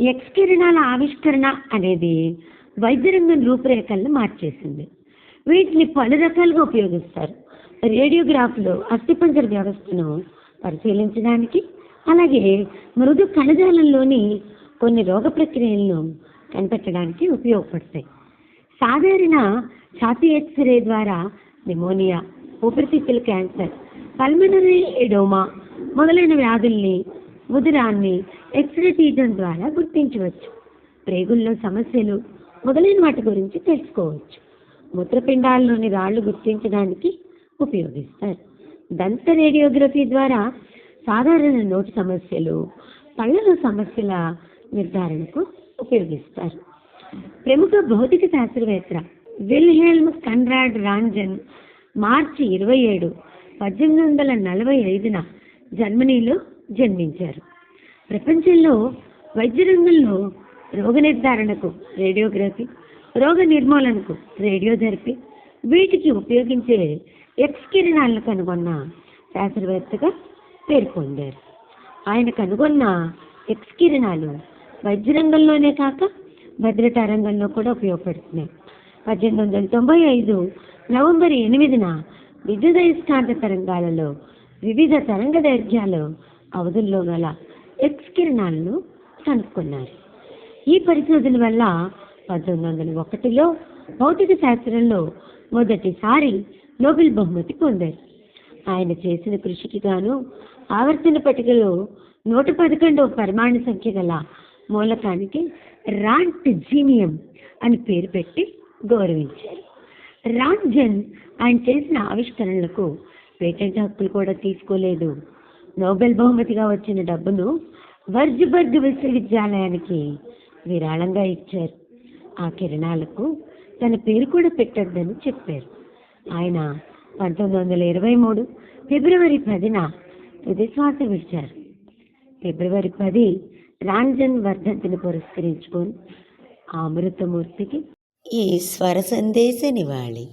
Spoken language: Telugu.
ఎక్స్కిరణాల ఆవిష్కరణ అనేది వైద్యరంగం రూపురేఖలను మార్చేసింది. వీటిని పలు రకాలుగా ఉపయోగిస్తారు. రేడియోగ్రాఫ్లో అస్థిపంజర వ్యవస్థను పరిశీలించడానికి అలాగే మృదు కణజాలంలోని కొన్ని రోగ ప్రక్రియలను కనిపెట్టడానికి ఉపయోగపడతాయి. సాధారణ ఛాతీ ఎక్స్రే ద్వారా నిమోనియా ఊపిరితిత్తుల క్యాన్సర్ పల్మనరీ ఎడోమా మొదలైన వ్యాధుల్ని ఉదరాన్ని ఎక్స్రే తీయడం ద్వారా గుర్తించవచ్చు. ప్రేగుల్లో సమస్యలు మొదలైన వాటి గురించి తెలుసుకోవచ్చు. మూత్రపిండాల్లోని రాళ్ళు గుర్తించడానికి ఉపయోగిస్తారు. దంత రేడియోగ్రఫీ ద్వారా సాధారణ నోటి సమస్యలు పళ్ళలో సమస్యల నిర్ధారణకు ఉపయోగిస్తారు. ప్రముఖ భౌతిక శాస్త్రవేత్త విల్హెల్మ్ కన్రాడ్ రాంజన్ మార్చి ఇరవై ఏడు పద్దెనిమిది వందల నలభై ఐదున జర్మనీలో జన్మించారు. ప్రపంచంలో వైద్య రంగంలో రోగ నిర్ధారణకు రేడియోగ్రఫీ రోగ నిర్మూలనకు రేడియోథెరపీ వీటికి ఉపయోగించే ఎక్స్ కిరణాలను కనుగొన్న శాస్త్రవేత్తగా పేరు పొందారు. ఆయన కనుగొన్న ఎక్స్ కిరణాలు వైద్య రంగంలోనే కాక భద్రతా రంగంలో కూడా ఉపయోగపడుతున్నాయి. పద్దెనిమిది వందల తొంభై ఐదు నవంబర్ ఎనిమిదిన విద్యుదయస్కాంత తరంగాలలో వివిధ తరంగ దైర్ఘ్యాలు అవధుల్లో గల ఎక్స్ కిరణాలను కనుక్కున్నారు. ఈ పరిశోధన వల్ల పంతొమ్మిది వందల ఒకటిలో భౌతిక శాస్త్రంలో మొదటిసారి నోబెల్ బహుమతి పొందారు. ఆయన చేసిన కృషికి గాను ఆవర్తన పట్టికలో నూట పదకొండవ పరమాణు సంఖ్య గల మూలకానికి రాంట్ జీనియం అని పేరు పెట్టి గౌరవించారు. రాంజన్ ఆయన చేసిన ఆవిష్కరణలకు పేటెంట్ హక్కులు కూడా తీసుకోలేదు. నోబెల్ బహుమతిగా వచ్చిన డబ్బును వర్జ్బర్గ్ విశ్వవిద్యాలయానికి విరాళంగా ఇచ్చారు. ఆ కిరణాలకు తన పేరు కూడా పెట్టొద్దని చెప్పారు. ఆయన పంతొమ్మిది వందల ఇరవై మూడు ఫిబ్రవరి పదిన తుదిశ్వాస విడిచారు. ఫిబ్రవరి పది రాంజన్ వర్ధంతిని పురస్కరించుకొని ఆ అమృతమూర్తికి ఈ స్వర సందేశ నివాళి.